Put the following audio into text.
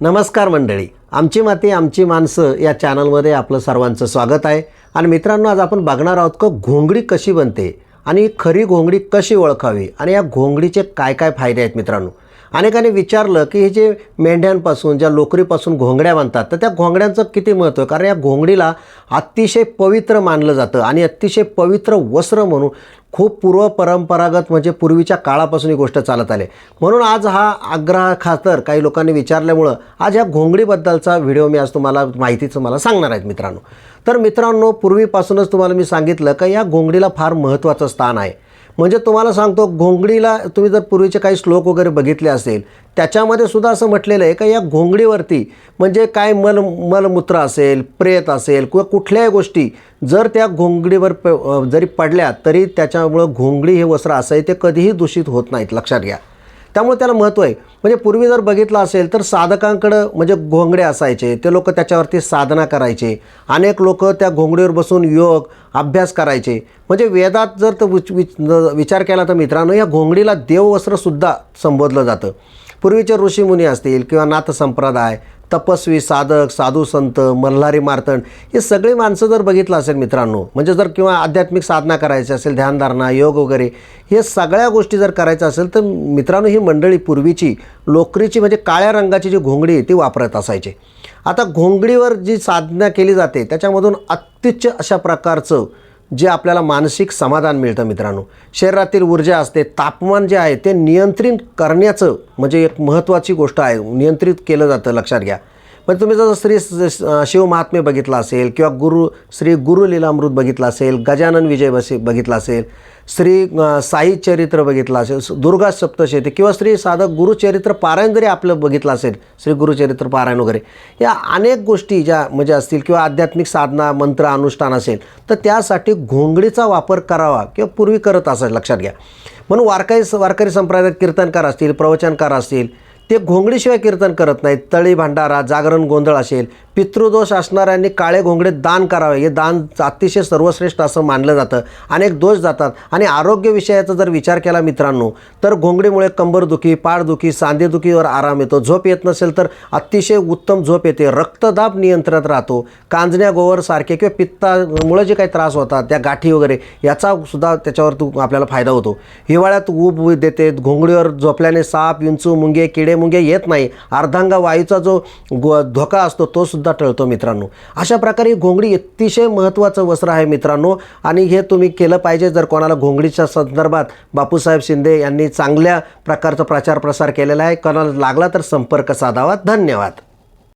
नमस्कार मंडळी. आमची माती आमची माणसं या चॅनलमध्ये आपलं सर्वांचं स्वागत आहे. आणि मित्रांनो आज आपण बघणार आहोत का घोंगडी कशी बनते आणि खरी घोंगडी कशी ओळखावी आणि या घोंगडीचे काय काय फायदे आहेत मित्रांनो. अनेकांनी विचारलं की हे जे मेंढ्यांपासून ज्या लोकरीपासून घोंगड्या बनतात तर त्या घोंगड्यांचं किती महत्त्व आहे? कारण या घोंगडीला अतिशय पवित्र मानलं जातं आणि अतिशय पवित्र वस्त्र म्हणून खूप पूर्व परंपरागत म्हणजे पूर्वीच्या काळापासून ही गोष्ट चालत आली. म्हणून आज हा आग्रह खातर काही लोकांनी विचारल्यामुळं आज या घोंगडीबद्दलचा व्हिडिओ मी आज तुम्हाला माहितीचं मला सांगणार आहेत मित्रांनो. तर मित्रांनो पूर्वीपासूनच तुम्हाला मी सांगितलं का या घोंगडीला फार महत्त्वाचं स्थान आहे. म्हणजे तुम्हाला सांगतो घोंगडीला तुम्ही जर पूर्वीचे काही श्लोक वगैरे बघितले असेल त्याच्यामध्ये सुद्धा असं म्हटलेलं आहे का या घोंगडीवरती म्हणजे काय मल मलमूत्र असेल प्रेत असेल किंवा कुठल्याही गोष्टी जर त्या घोंगडीवर प जरी पडल्या तरी त्याच्यामुळं घोंगडी हे वस्त्र असं आहे ते कधीही दूषित होत नाहीत. लक्षात घ्या. त्यामुळे त्याला महत्त्व आहे. म्हणजे पूर्वी जर बघितलं असेल तर साधकांकडं म्हणजे घोंगडे असायचे. ते लोक त्याच्यावरती साधना करायचे. अनेक लोक त्या घोंगडीवर बसून योग अभ्यास करायचे. म्हणजे वेदात जर तर विच विच विचार केला तर मित्रांनो या घोंगडीला देववस्त्रसुद्धा संबोधलं जातं. पूर्वीचे ऋषीमुनी असतील किंवा नाथ संप्रदाय तपस्वी साधक साधू संत मल्हारी मार्तंड हे सगळी माणसं जर बघितलं असेल मित्रांनो म्हणजे जर किंवा आध्यात्मिक साधना करायची असेल ध्यानधारणा योग वगैरे हे सगळ्या गोष्टी जर करायचं असेल तर मित्रांनो ही मंडळी पूर्वीची लोकरीची म्हणजे काळ्या रंगाची जी घोंगडी आहे ती वापरत असायचे. आता घोंगडीवर जी साधना केली जाते त्याच्यामधून अत्युच्च अशा प्रकारचं जे आपल्याला मानसिक समाधान मिळतं मित्रांनो. शरीरातील ऊर्जा असते तापमान जे आहे ते नियंत्रित करण्याचं म्हणजे एक महत्त्वाची गोष्ट आहे. नियंत्रित केलं जातं लक्षात घ्या. म्हणजे तुम्ही जर श्री स- शिव महात्म्य बघितलं असेल किंवा गुरु श्री गुरु लीलामृत बघितलं असेल गजानन विजय बसे बघितलं असेल श्री साई चरित्र बघितलं असेल दुर्गा सप्तशती किंवा श्री साधक गुरुचरित्र पारायण जरी आपलं बघितलं असेल श्री गुरुचरित्र पारायण वगैरे या अनेक गोष्टी ज्या म्हणजे असतील किंवा आध्यात्मिक साधना मंत्र अनुष्ठान असेल तर त्यासाठी घोंगडीचा वापर करावा किंवा पूर्वी करत असायचं लक्षात घ्या. म्हणून वारकरी वारकरी संप्रदायात कीर्तनकार असतील प्रवचनकार असतील ते घोंगडीशिवाय कीर्तन करत नाहीत. तळी भांडारा जागरण गोंधळ असेल. पितृदोष असणाऱ्यांनी काळे घोंगडे दान करावे. हे दान अतिशय सर्वश्रेष्ठ असं मानलं जातं. अनेक दोष जातात. आणि आरोग्य विषयाचा जर विचार केला मित्रांनो तर घोंगडीमुळे कंबरदुखी पाठदुखी सांधेदुखीवर आराम येतो. झोप येत नसेल तर अतिशय उत्तम झोप येते. रक्तदाब नियंत्रणात राहतो. कांजण्या गोवर सारखे किंवा पित्तामुळे जे काही त्रास होतात त्या गाठी वगैरे याचा सुद्धा त्याच्यावर तू आपल्याला फायदा होतो. हिवाळ्यात ऊब देते. घोंगडीवर झोपल्याने साप विंचू मुंगे किडे मुंगे येत नाही. अर्धांगा वायूचा जो धोका असतो तो सुद्धा टळतो मित्रांनो. अशा प्रकारे घोंगडी अतिशय महत्त्वाचं वस्त्र आहे मित्रांनो. आणि हे तुम्ही केलं पाहिजे जर कोणाला घोंगडीच्या संदर्भात बापूसाहेब शिंदे यांनी चांगल्या प्रकारचा प्रचार प्रसार केलेला आहे. कोणाला लागला तर संपर्क साधावा. धन्यवाद.